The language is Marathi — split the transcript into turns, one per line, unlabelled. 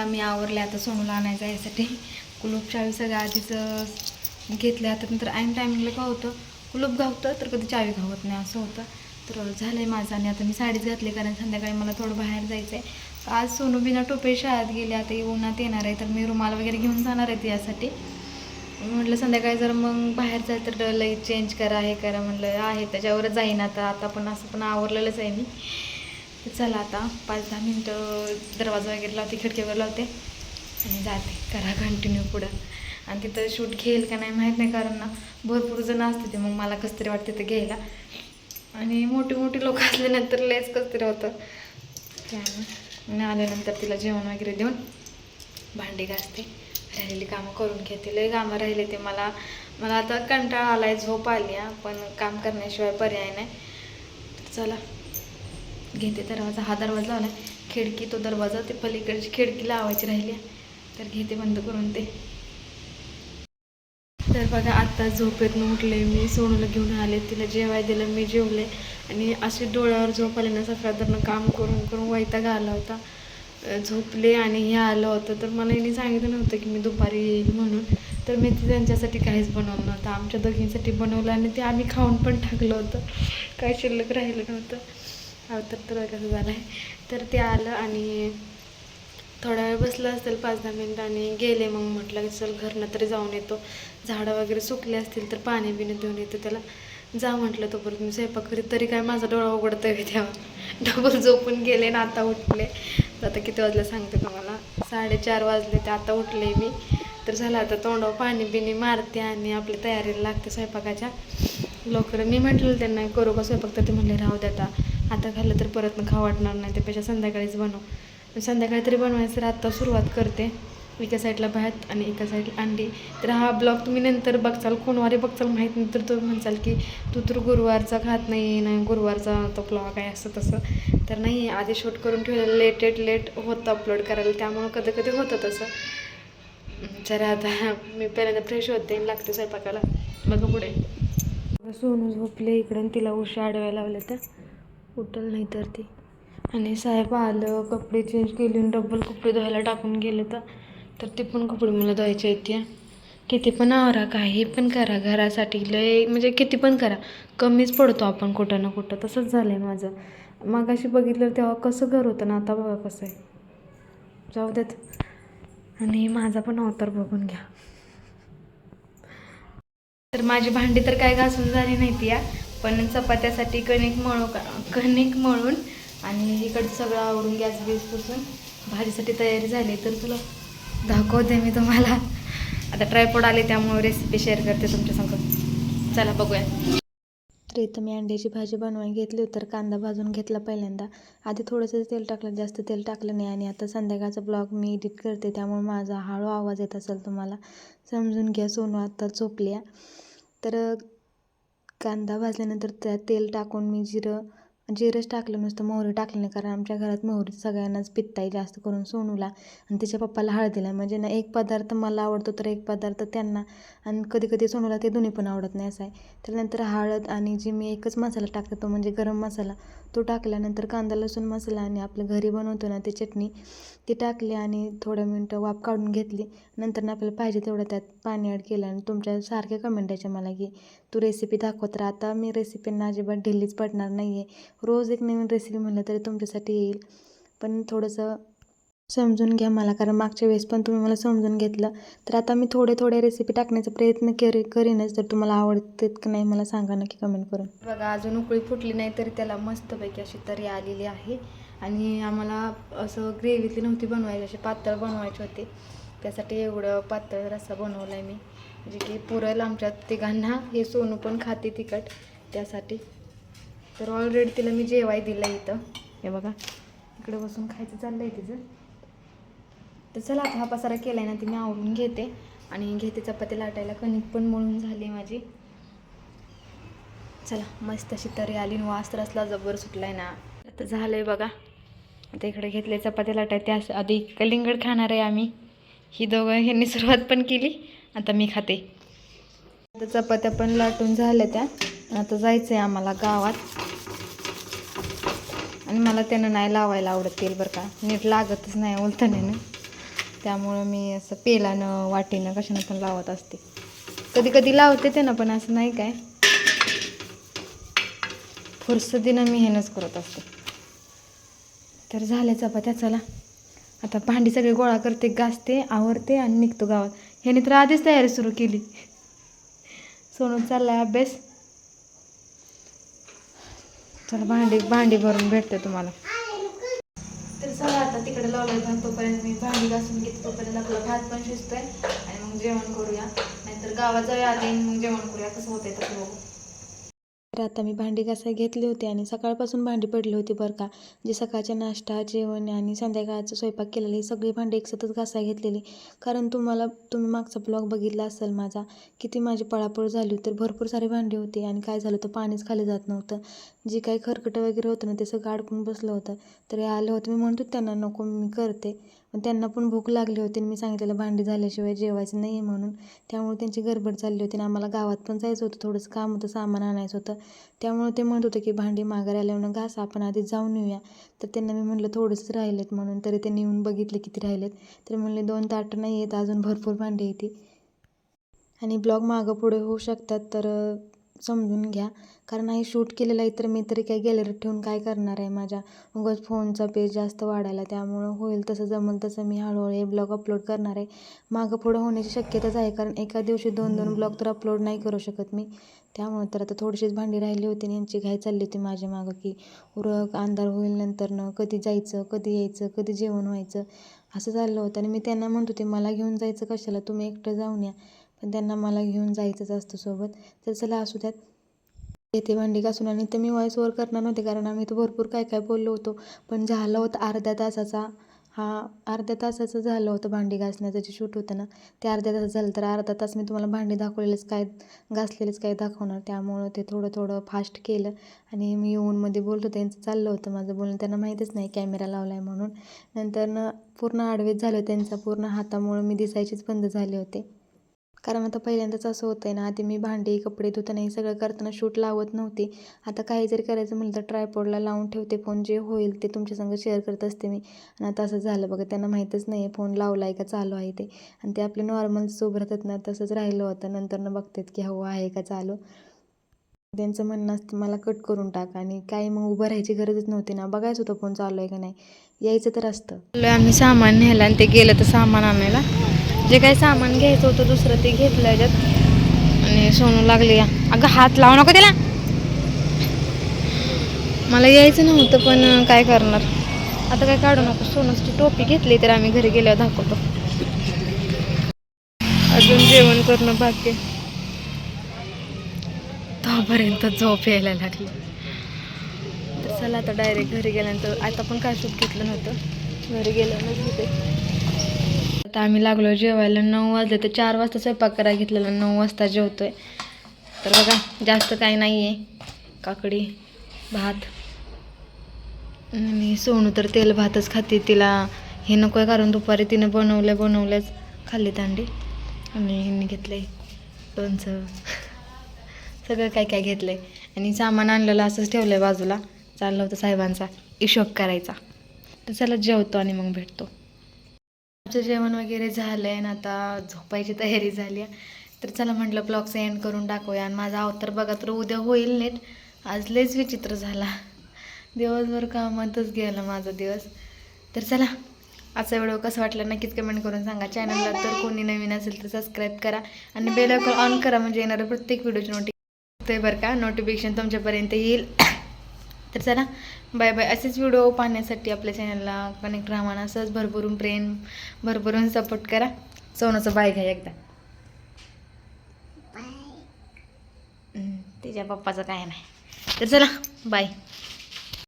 आवरले आता सोनूला आणायचं यासाठी. कुलूप चावी सगळ्या आधीच घेतल्या आता. नंतर ऐन टायमिंगला काय होतं? कुलूप घावतं तर कधी चावी घावत नाही असं होतं. तर झालं आहे माझं आणि आता मी साडीच घातली कारण संध्याकाळी मला थोडं बाहेर जायचं आहे आज सोनू बिना टोपे शाळेत गेले आता उन्हात येणार आहे. तर मी रुमाल वगैरे घेऊन जाणार आहे यासाठी म्हटलं संध्याकाळी जर मग बाहेर जायचं तर लई चेंज करा हे करा. म्हटलं आहे त्याच्यावरच जाईन आता. आता पण असं पण आवरलेलंच आहे मी. तर चला आता पाच दहा मिनटं दरवाजा वगैरे लावते खिडकी वगैरे लावते आणि जाते करा कंटिन्यू पुढं. आणि तिथं शूट घेईल का नाही माहीत नाही कारण ना भरपूर जण असते ते मग मला कसं तरी वाटते ते घ्यायला. आणि मोठी मोठी लोक असल्यानंतर लयच कसं तरी होतं. त्यामुळे आल्यानंतर तिला जेवण वगैरे देऊन भांडी घासते राहिलेली कामं करून घेते. लय कामं राहिले ते मला. मला आता कंटाळा आला आहे झोप आली पण काम करण्याशिवाय पर्याय नाही. चला. घेते दरवाजा हा दरवाजा लावला खिडकी तो दरवाजा ते पलीकडची खिडकी लावायची राहिली आहे. तर घेते बंद करून ते. तर बघा आत्ता झोपेतनं उठले मी सोनूला घेऊन आले. तिला जेवाय दिलं मी जेवले. आणि असे डोळ्यावर झोप आले ना सकाळनं काम करून करून वैताग आला होता. झोपले आणि हे आलं होतं. तर मला यांनी सांगितलं नव्हतं की मी दुपारी येईल म्हणून. तर मी ते त्यांच्यासाठी काहीच बनवलं नव्हतं. आमच्या दोघींसाठी बनवलं आणि ते आम्ही खाऊन पण टाकलं होतं. काही शिल्लक राहिलं नव्हतं. अवतर तर कसं झालं आहे तर ते आलं आणि थोडा वेळ बसलं असेल पाच दहा मिनटं आणि गेले मग म्हटलं की चल घरनं तरी जाऊन येतो. झाडं वगैरे सुकले असतील तर पाणी बिणी देऊन येतो त्याला. जा म्हटलं तो परत मी स्वयंपाक करीत. तरी काय माझा डोळा उघडतोय तेव्हा. डबल झोपून गेले ना आता उठले. तर आता किती वाजले सांगते तुम्हाला साडेचार वाजले ते आता उठले मी. तर झालं आता तोंडावर पाणी बिणी मारते आणि आपल्या तयारीला लागते स्वयंपाकाच्या. लवकर मी म्हटलं त्यांना करू का स्वयंपाक? तर ते म्हणले राहू द्या आता खाल्लं तर परत खाऊ वाटणार नाही त्यापेक्षा संध्याकाळीच बनव. संध्याकाळी तरी बनवायचं तर आत्ता सुरुवात करते. एका साईडला भात आणि एका साईडला अंडी. तर हा ब्लॉग तुम्ही नंतर बघचाल कोणवारी बघचाल माहीत नाही तर तुम्ही म्हणचाल की तू तर गुरुवारचा खात नाही नाही गुरुवारचा तो ब्लॉग आहे असं तसं. तर नाही आधी शूट करून ठेवलेलं लेटेड लेट होतं अपलोड करायला त्यामुळं कधी कधी होतं तसं. तर आता मी पहिल्यांदा फ्रेश होते लागते स्वयंपाकाला. बघा पुढे. सोनू झोपले इकडून तिला उशा आडव्या लावल्या तर उठल नाही तर ती. आणि साहेब आलं कपडे चेंज केले आणि डबल कपडे धुवायला टाकून गेले तर तर ते पण कपडे मला धुवायचे आहेत त्या किती पण आवरा काही पण करा घरासाठी. लय म्हणजे किती पण करा. कमीच पडतो आपण कुठं ना कुठं. तसंच झालं आहे माझं. मग अशी बघितलं तेव्हा कसं घर होतं ना आता बघा कसं आहे. जाऊ देत. आणि माझा पण अवतार बघून घ्या. तर माझी भांडी तर काय घासून झाली नाही ती या पण चपात्यासाठी कणिक मळू का कणिक मळून आणि इकडचं सगळं आवरून गॅस बीस पुसून भाजीसाठी तयारी झाली तर तुला दाखवते मी तुम्हाला. आता ट्रायपोड आले त्यामुळे रेसिपी शेअर करते तुमच्यासंग चला बघूया. तर इथं मी अंड्याची भाजी बनवायला घेतली तर कांदा भाजून घेतला पहिल्यांदा. आधी थोडंसं तेल टाकलं जास्त तेल टाकलं नाही आणि आता संध्याकाळचा ब्लॉग मी एडिट करते त्यामुळे माझा हळू आवाज येत असेल तुम्हाला. समजून घ्या सोनू आत्ता झोपल्या. तर कांदा भाजल्यानंतर त्यात तेल टाकून मी जिरं जिरंच टाकलं नुसतं मोहरी टाकलं नाही कारण आमच्या घरात मोहरी सगळ्यांनाच पित्त आहे जास्त करून सोनूला आणि तिच्या पप्पाला हळदीला म्हणजे ना एक पदार्थ मला आवडतो तर एक पदार्थ त्यांना आणि कधी कधी सोनूला ते दोन्ही पण आवडत नाही असं आहे. त्यानंतर हळद आणि जी मी एकच मसाला टाकते तो म्हणजे गरम मसाला तो टाकल्यानंतर कांदा लसूण मसाला आणि आपलं घरी बनवतो ना ते चटणी ती टाकली आणि थोड्या मिनटं वाफ काढून घेतली. नंतर ना आपल्याला पाहिजे तेवढं त्यात पाणी ॲड केलं आणि तुमच्या सारख्या कमेंट आहे मला की तू रेसिपी दाखवत राहा. आता मी रेसिपींना अजिबात ढिल्लीच पडणार नाही आहे रोज एक नवीन रेसिपी म्हणलं तरी तुमच्यासाठी येईल. पण थोडंसं समजून घ्या मला कारण मागच्या वेळेस पण तुम्ही मला समजून घेतलं. तर आता मी थोडे थोडे रेसिपी टाकण्याचा प्रयत्न करी करीनच. तर तुम्हाला आवडतात की नाही मला सांगा नक्की कमेंट करून. बघा अजून उकळी फुटली नाही तरी त्याला मस्तपैकी अशी तरी आलेली आहे. आणि आम्हाला असं ग्रेव्हीतली नव्हती बनवायची अशी पातळ बनवायची होती. त्यासाठी एवढं पातळ रस्सा बनवला आहे मी. म्हणजे की पुरेल आमच्या तिघांना हे सोनू पण खाते तिखट त्यासाठी. तर ऑलरेडी तिला मी जेवाय दिलं आहे इथं. हे बघा इकडे बसून खायचं चाललं आहे तिचं. तर चला आता हा पसारा केला आहे ना ती मी आवडून घेते. आणि घेते चपाती लाटायला कणिक पण मळून झाली माझी. चला मस्त अशी तरी आली आणि वास तर असला जबर सुटला आहे ना. आता झालं आहे बघा. आता इकडे घेतले चपाती लाटाय त्या आधी कलिंगड खाणार आहे आम्ही. ही दोघं ह्यांनी सुरुवात पण केली. आता मी खाते. आता चपात्या पण लाटून झाल्या त्या. आता जायचं आहे आम्हाला गावात. आणि मला त्यानं नाही लावायला आवडत तेल बरं का. नीट लागतच नाही उलथण्यानं. त्यामुळं मी असं पेलानं वाटीनं कशानं पण लावत असते. कधी कधी लावते त्यानं पण असं नाही काय. फुरसदीनं मी हेनच करत असते. तर झाल्या चपात्या चला. आता भांडी सगळी गोळा करते घासते आवरते आणि निघतो गावात. ह्याने तर आधीच तयारी सुरू केली. सोनू चाललाय अभ्यास. चला भांडी भांडी भरून भेटते तुम्हाला. तर चला आता तिकडे लावलंय भात तोपर्यंत मी भांडी घासून घेते तोपर्यंत आपला भात पण शिजतोय. आणि मग जेवण करूया. नाहीतर गावात जाऊया आधी मग जेवण करूया. कसं होतंय तसं बघू. तर आता मी भांडी घासाय घेतली होती आणि सकाळपासून भांडी पडली होती बरं का. जे सकाळच्या नाश्ता जेवण आणि संध्याकाळचा स्वयंपाक केलेली सगळी भांडी एकसाथच घासाय घेतलेली. कारण तुम्हाला तुम्ही मागचा ब्लॉग बघितला असेल माझा किती माझी पळापळ झाली होती तर भरपूर सारी भांडी होती आणि काय झालं होतं पाणीच खाली जात नव्हतं. जे काही खरकटं वगैरे होतं ना ते सगळं अडकून बसलं होतं. तर हे आलं होतं मी म्हणतो त्यांना नको मी करते. पण त्यांना पण भूक लागली होती आणि मी सांगितलेलं भांडी झाल्याशिवाय जेवायचं नाही आहे म्हणून. त्यामुळे त्यांची गडबड चालली होती आणि आम्हाला गावात पण जायचं होतं. थोडंसं काम होतं सामान आणायचं होतं. त्यामुळे ते म्हणत होते की भांडी माघारी आल्यावर घास आपण आधी जाऊन येऊया. तर त्यांना मी म्हटलं थोडंसं राहिलेत म्हणून. तरी त्यांनी येऊन बघितले किती राहिलेत. तर म्हणले दोन ताटं नाही आहेत अजून भरपूर भांडी येते आणि ब्लॉग मागं पुढे होऊ शकतात तर समजून घ्या. कारण हे शूट केलेलं आहे तर मी तरी काय गॅलरीत ठेवून काय करणार आहे माझ्या? उगाच फोनचा पेज जास्त वाढायला त्यामुळं होईल तसं जमल तसं मी हळूहळू हे ब्लॉग अपलोड करणार आहे. मागं पुढं होण्याची शक्यताच आहे कारण एका दिवशी दोन दोन ब्लॉग तर अपलोड नाही करू शकत मी. त्यामुळे तर आता थोडीशीच भांडी राहिली होती आणि यांची घाई चालली होती माझ्या मागं की उरक अंधार होईल नंतरनं कधी जायचं कधी यायचं कधी जेवण व्हायचं असं चाललं होतं. आणि मी त्यांना म्हणत होते मला घेऊन जायचं कशाला? तुम्ही एकटं जाऊन या. पण त्यांना मला घेऊन जायचंच असतं सोबत. तर चला असू द्यात. येते भांडी घासून आणि ते मी व्हॉइस ओवर करणार नव्हते कारण आम्ही तर भरपूर काय काय बोललो होतो. पण झालं होतं अर्ध्या तासाचा. हा अर्ध्या तासाचं झालं होतं भांडी घासण्याचं जे शूट होतं ना ते अर्ध्या तास झालं. तर अर्धा तास मी तुम्हाला भांडी दाखवलेलेच काय घासलेलेच काय दाखवणार. त्यामुळं ते थोडं थोडं फास्ट केलं. आणि मी येऊनमध्ये बोलत त्यांचं चाललं होतं माझं बोलणं. त्यांना माहीतच नाही कॅमेरा लावला आहे म्हणून. नंतर न पूर्ण आडवेच झालं त्यांचा. पूर्ण हातामुळं मी दिसायचीच बंद झाले होते. कारण आता पहिल्यांदाच असं होतं आहे ना आधी मी भांडी कपडे धुताना हे सगळं करताना शूट लावत नव्हती. आता काही जरी करायचं म्हटलं तर ट्रायपॉडला लावून ठेवते फोन जे होईल ते तुमच्यासंग शेअर करत असते मी. आणि आता असं झालं बघा त्यांना माहीतच नाही आहे फोन लावला आहे का चालू आहे ते. आणि ते आपले नॉर्मल सोबत राहतात ना तसंच राहिलं होतं. नंतरनं बघतात की हो आहे का चालू. त्यांचं म्हणणं असतं मला कट करून टाक. आणि काही मग उभं राहायची गरजच नव्हती ना. बघायचं होतं फोन चालू आहे का नाही. यायचं तर असतं. आम्ही सामान न्यायला आणि ते गेलं तर सामान आणायला. जे काही सामान घ्यायचं होतं दुसरं ते घेतलं याच्यात. आणि सोनू लागली. या अगं हात लावू नको त्याला मला यायचं नव्हतं पण काय करणार? आता काय काढू नको. सोनूची टोपी घेतली तर आम्ही घरी गेल्यावर दाखवतो. अजून जेवण करणं बाकी तोपर्यंत झोप यायला लागली. तर चला आता डायरेक्ट घरी गेल्यानंतर आता पण काय शूट घेतलं नव्हतं. घरी गेल्यानंतर आता आम्ही लागलो जेवायला नऊ वाजले तर चार वाजता स्वयंपाक करायला घेतलेला नऊ वाजता जेवतोय. तर बघा जास्त काही नाही आहे काकडी भात. आणि सोनू तर तेल भातच खाते. तिला हे नको आहे कारण दुपारी तिने बनवल्या बनवल्याच खाल्ली तांडी आणि ह्यांनी घेतले लोणचं. सगळं काय काय घेतलंय. आणि सामान आणलेलं असंच ठेवलंय बाजूला. चाललं होतं साहेबांचा. हिशोब करायचा. तर चला जेवतो आणि मग भेटतो. आमचं जेवण वगैरे झालं आहे ना आता झोपायची तयारी झाली आहे. तर चला म्हटलं ब्लॉगचं एंड करून टाकूया आणि माझा अवतार बघा तर उद्या होईल नेट. आज लयच विचित्र झाला. दिवसभर कामातच गेला माझा दिवस. तर चला आजचा व्हिडिओ कसा वाटला नक्कीच कमेंट करून सांगा. चॅनलला तर कोणी नवीन असेल तर सबस्क्राईब करा. आणि बेल आयकॉन ऑन करा म्हणजे येणाऱ्या प्रत्येक व्हिडिओची नोटिफिकेशन ते बरं का. नोटिफिकेशन तुमच्यापर्यंत येईल. तर चला बाय बाय. असेच व्हिडिओ पाहण्यासाठी आपल्या चॅनलला कनेक्ट राहा म्हणा. असंच भरभरून प्रेम भरभरून सपोर्ट करा. सोनूचं बाय घ्या एकदा. तिच्या पप्पाचं काय नाही. तर चला बाय